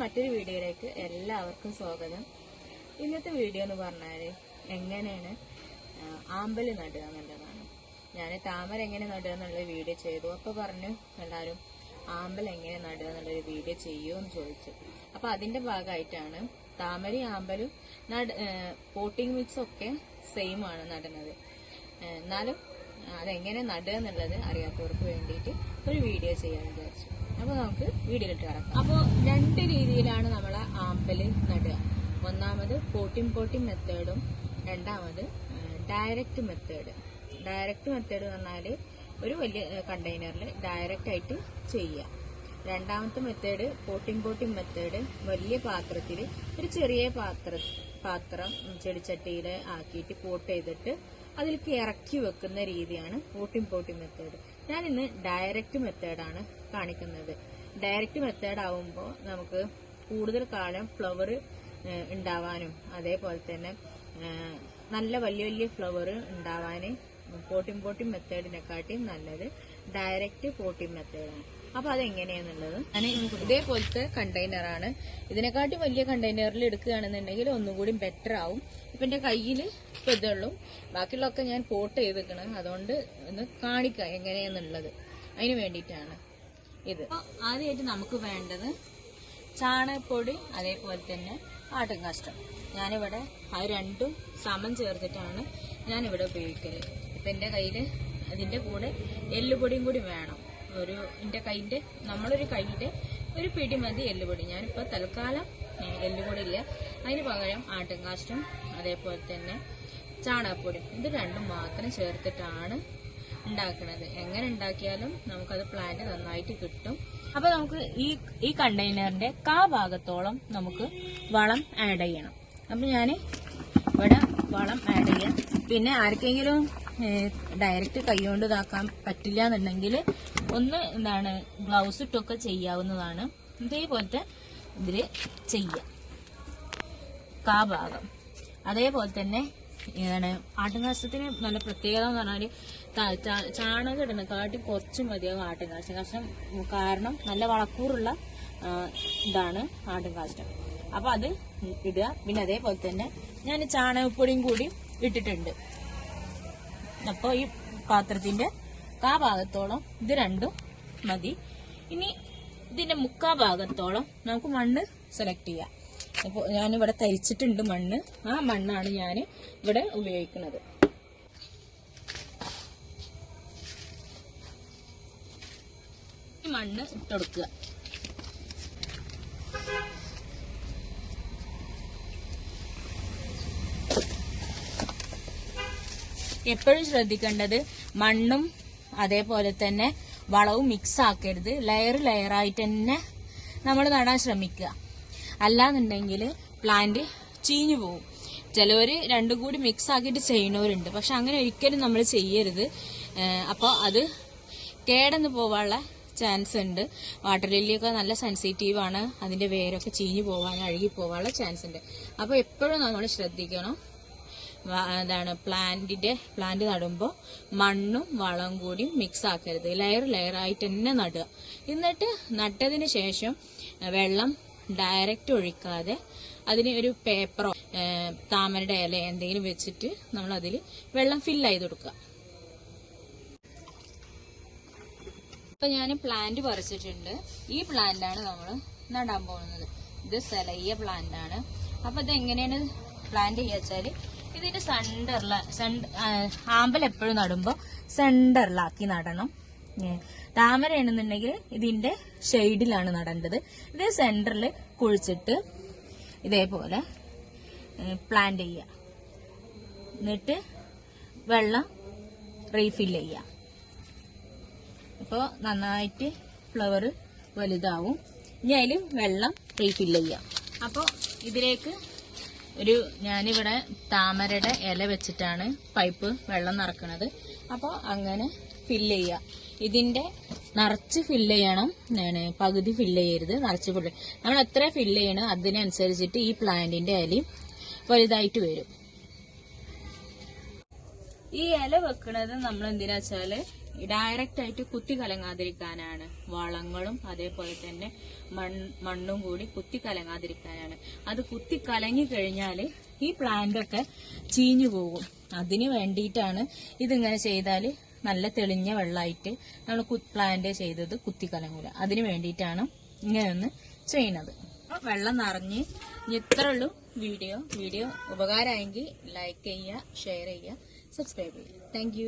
മറ്റൊരു വീഡിയോയിലേക്ക് എല്ലാവർക്കും സ്വാഗതം. ഇന്നത്തെ വീഡിയോ എന്ന് പറഞ്ഞാൽ എങ്ങനെയാണ് ആമ്പൽ നടുക എന്നുള്ളതാണ്. ഞാൻ താമര എങ്ങനെ നടുക എന്നുള്ള വീഡിയോ ചെയ്തു. അപ്പൊ പറഞ്ഞു എല്ലാവരും ആമ്പൽ എങ്ങനെ നടുക എന്നുള്ളൊരു വീഡിയോ ചെയ്യൂ എന്ന് ചോദിച്ചു. അപ്പൊ അതിന്റെ ഭാഗമായിട്ടാണ് താമരയും ആമ്പലും നട പോട്ടിംഗ് മിക്സ് ഒക്കെ സെയിം ആണ് നടുന്നത്. എന്നാലും അതെങ്ങനെ നടുക എന്നുള്ളത് അറിയാത്തവർക്ക് വേണ്ടിയിട്ട് ഒരു വീഡിയോ ചെയ്യാൻ വിചാരിച്ചു. അപ്പൊ നമുക്ക് വീടിലിട്ട് കിടക്കാം. അപ്പോൾ രണ്ട് രീതിയിലാണ് നമ്മൾ ആമ്പൽ നടുക. ഒന്നാമത് പോട്ടിം പോട്ടിം മെത്തേഡും രണ്ടാമത് ഡയറക്റ്റ് മെത്തേഡ് ഡയറക്റ്റ് മെത്തേഡ് പറഞ്ഞാൽ ഒരു വലിയ കണ്ടെയ്നറിൽ ഡയറക്റ്റ് ആയിട്ട് ചെയ്യുക. രണ്ടാമത്തെ മെത്തേഡ് പോട്ടിംഗ് പോട്ടിംഗ് മെത്തേഡ് വലിയ പാത്രത്തിൽ ഒരു ചെറിയ പാത്ര പാത്രം ചെടിച്ചട്ടിയിൽ ആക്കിയിട്ട് പോട്ട് ചെയ്തിട്ട് അതിലേക്ക് ഇറക്കി വെക്കുന്ന രീതിയാണ് പോട്ടിംഗ് പോട്ടിംഗ് മെത്തേഡ് ഞാൻ ഇന്ന് ഡയറക്റ്റ് മെത്തേഡാണ് കാണിക്കുന്നത്. ഡയറക്റ്റ് മെത്തേഡ് ആവുമ്പോൾ നമുക്ക് കൂടുതൽ കാലം ഫ്ലവർ ഉണ്ടാവാനും അതേപോലെ തന്നെ നല്ല വലിയ വലിയ ഫ്ലവർ ഉണ്ടാവാൻ പോട്ടിം പോട്ടിം മെത്തേഡിനെക്കാട്ടിയും നല്ലത് ഡയറക്റ്റ് പോട്ടിം മെത്തേഡാണ് അപ്പൊ അതെങ്ങനെയാന്നുള്ളത്? ഞാൻ ഇതേപോലത്തെ കണ്ടെയ്നർ ആണ്. ഇതിനെക്കാട്ടി വലിയ കണ്ടെയ്നറിൽ എടുക്കുകയാണെന്നുണ്ടെങ്കിൽ ഒന്നും കൂടി ബെറ്റർ ആവും. ഇപ്പൊ എന്റെ കയ്യിൽ ഇപ്പൊ ഇതുള്ളൂ ബാക്കിയുള്ളതൊക്കെ ഞാൻ പോട്ട് ചെയ്തിരിക്കണം അതുകൊണ്ട് ഒന്ന് കാണിക്കാം എങ്ങനെയാന്നുള്ളത്. അതിന് വേണ്ടിയിട്ടാണ് ഇത്. ആദ്യമായിട്ട് നമുക്ക് വേണ്ടത് ചാണകപ്പൊടി അതേപോലെ തന്നെ ആട്ടും കാഷ്ടം. ഞാനിവിടെ അത് രണ്ടും സമം ചേർത്തിട്ടാണ് ഞാനിവിടെ ഉപയോഗിക്കൽ. ഇപ്പൊ എന്റെ കയ്യിൽ അതിന്റെ കൂടെ എല്ലുപൊടിയും കൂടി വേണം. ഒരു എന്റെ കൈന്റെ നമ്മളൊരു കൈയുടെ ഒരു പിടി മതി എല്ലുപൊടി. ഞാനിപ്പോൾ തൽക്കാലം എല്ലുപൊടി ഇല്ല അതിന് പകരം ആട്ടും കാഷ്ടം അതേപോലെ തന്നെ ചാണകപ്പൊടി. ഇത് രണ്ടും മാത്രം ചേർത്തിട്ടാണ് ഉണ്ടാക്കുന്നത് എങ്ങനെ ഉണ്ടാക്കിയാലും നമുക്കത് പ്ലാന്റ് നന്നായിട്ട് കിട്ടും. അപ്പൊ നമുക്ക് ഈ ഈ കണ്ടെയ്നറിന്റെ കാ ഭാഗത്തോളം നമുക്ക് വളം ആഡ് ചെയ്യണം. അപ്പൊ ഞാൻ ഇവിടെ വളം ആഡ് ചെയ്യാം. പിന്നെ ആർക്കെങ്കിലും ഡയറക്റ്റ് കൈകൊണ്ട് ഇതാക്കാൻ പറ്റില്ല എന്നുണ്ടെങ്കിൽ ഒന്ന് എന്താണ് ബ്ലൗസ് ഇട്ടൊക്കെ ചെയ്യാവുന്നതാണ്. ഇതേപോലത്തെ ഇതിൽ ചെയ്യാം കാ ഭാഗം. അതേപോലെ തന്നെ ഇതാണ് ആട്ടുംകാഷ്ടത്തിന് നല്ല പ്രത്യേകത എന്ന് പറഞ്ഞാൽ ചാണകം ഇടുന്ന കാട്ടി കുറച്ച് മതിയാകും ആട്ടുംകാഷ്ടം കാശം കാരണം നല്ല വളക്കൂറുള്ള ഇതാണ് ആട്ടുംകാഷ്ടം അപ്പൊ അത് ഇടുക. പിന്നെ അതേപോലെ തന്നെ ഞാൻ ചാണകപ്പൊടിയും കൂടി ഇട്ടിട്ടുണ്ട്. അപ്പൊ ഈ പാത്രത്തിന്റെ കാ ഭാഗത്തോളം ഇത് രണ്ടും മതി. ഇനി ഇതിന്റെ മുക്കാ ഭാഗത്തോളം നമുക്ക് മണ്ണ് സെലക്ട് ചെയ്യാം. അപ്പോൾ ഞാനിവിടെ തരിച്ചിട്ടുണ്ട് മണ്ണ്. ആ മണ്ണാണ് ഞാൻ ഇവിടെ ഉപയോഗിക്കുന്നത്. മണ്ണ് ഇട്ടുകൊടുക്കുക എപ്പോഴും ശ്രദ്ധിക്കേണ്ടത് മണ്ണും അതേപോലെ തന്നെ വളവും മിക്സ് ആക്കരുത്. ലെയർ ലെയറായിട്ട് തന്നെ നമ്മൾ നടാൻ ശ്രമിക്കുക. അല്ലാന്നുണ്ടെങ്കിൽ പ്ലാന്റ് ചീഞ്ഞു പോകും ചിലവർ രണ്ടും കൂടി മിക്സ് ആക്കിയിട്ട് ചെയ്യുന്നവരുണ്ട്. പക്ഷെ അങ്ങനെ ഒരിക്കലും നമ്മൾ ചെയ്യരുത്. അപ്പോൾ അത് കേടന്ന് പോവാനുള്ള ചാൻസ് ഉണ്ട്. വാട്ടർ ലില്ലിയൊക്കെ നല്ല സെൻസിറ്റീവ് ആണ്. അതിന്റെ വേരൊക്കെ ചീഞ്ഞു പോകാൻ അഴുകി പോകാനുള്ള ചാൻസ് ഉണ്ട്. അപ്പോൾ എപ്പോഴും നമ്മൾ ശ്രദ്ധിക്കണം. എന്താണ് പ്ലാന്റിന്റെ പ്ലാന്റ് നടുമ്പോൾ മണ്ണും വളവും കൂടി മിക്സ് ആക്കരുത്. ലെയർ ലെയർ ആയിട്ട് തന്നെ നടുക. എന്നിട്ട് നട്ടതിന് ശേഷം വെള്ളം ഡയറക്റ്റ് ഒഴിക്കാതെ അതിന് ഒരു പേപ്പറോ താമരയുടെ ഇല എന്തെങ്കിലും വെച്ചിട്ട് നമ്മൾ അതിൽ വെള്ളം ഫില്ല് ചെയ്ത് കൊടുക്കുക. ഇപ്പൊ ഞാൻ പ്ലാന്റ് പറിച്ചിട്ടുണ്ട്. ഈ പ്ലാന്റാണ് നമ്മൾ നടാൻ പോകുന്നത്. ഇത് സെലയ്യ പ്ലാന്റ് ആണ്. അപ്പൊ ഇത് എങ്ങനെയാണ് പ്ലാന്റ് ചെയ്യുക വെച്ചാൽ ഇതിന്റെ സെന്ററില ആമ്പൽ എപ്പോഴും നടുമ്പോ സെന്ററിലാക്കി നടണം. താമര താമരയാണെന്നുണ്ടെങ്കിൽ ഇതിന്റെ ഷെയ്ഡിലാണ് നടേണ്ടത്. ഇത് സെന്ററിൽ കുഴിച്ചിട്ട് ഇതേപോലെ പ്ലാന്റ് ചെയ്യുക എന്നിട്ട് വെള്ളം റീഫിൽ ചെയ്യുക അപ്പോൾ നന്നായിട്ട് ഫ്ലവർ വലുതാവും. ഇനി അതിൽ വെള്ളം റീഫിൽ ചെയ്യാം. അപ്പോൾ ഇതിലേക്ക് ഒരു ഞാനിവിടെ താമരയുടെ ഇല വെച്ചിട്ടാണ് പൈപ്പ് വെള്ളം നിറക്കുന്നത് അപ്പോൾ അങ്ങനെ ഫില്ല് ചെയ്യുക ഇതിന്റെ നിറച്ച് ഫില്ല് ചെയ്യണം. പകുതി ഫില്ല് ചെയ്യരുത്. നിറച്ച് ഫില്ല് നമ്മൾ എത്ര ഫില്ല് ചെയ്യണം അതിനനുസരിച്ചിട്ട് ഈ പ്ലാന്റിന്റെ ഇലയും വലുതായിട്ട് വരും. ഈ ഇല വെക്കുന്നത് നമ്മൾ എന്തിനാ വെച്ചാൽ ഡയറക്റ്റ് ആയിട്ട് കുത്തി കലങ്ങാതിരിക്കാനാണ്. വളങ്ങളും അതേപോലെ തന്നെ മണ്ണും കൂടി കുത്തി കലങ്ങാതിരിക്കാനാണ്. അത് കുത്തി കലങ്ങി കഴിഞ്ഞാൽ ഈ പ്ലാന്റ് ഒക്കെ ചീഞ്ഞു പോകും. അതിന് വേണ്ടിയിട്ടാണ് ഇതിങ്ങനെ ചെയ്താൽ നല്ല തെളിഞ്ഞ വെള്ളമായിട്ട് നമ്മൾ പ്ലാന്റ് ചെയ്തത് കുത്തി കലങ്ങൂല. അതിന് വേണ്ടിയിട്ടാണ് ഇങ്ങനെ ഒന്ന് അപ്പൊ വെള്ളം നിറഞ്ഞ് ഇത്രേ ഉള്ളൂ വീഡിയോ. വീഡിയോ ഉപകാരമായെങ്കിൽ ലൈക്ക് ചെയ്യുക ഷെയർ ചെയ്യുക സബ്സ്ക്രൈബ് ചെയ്യുക. താങ്ക്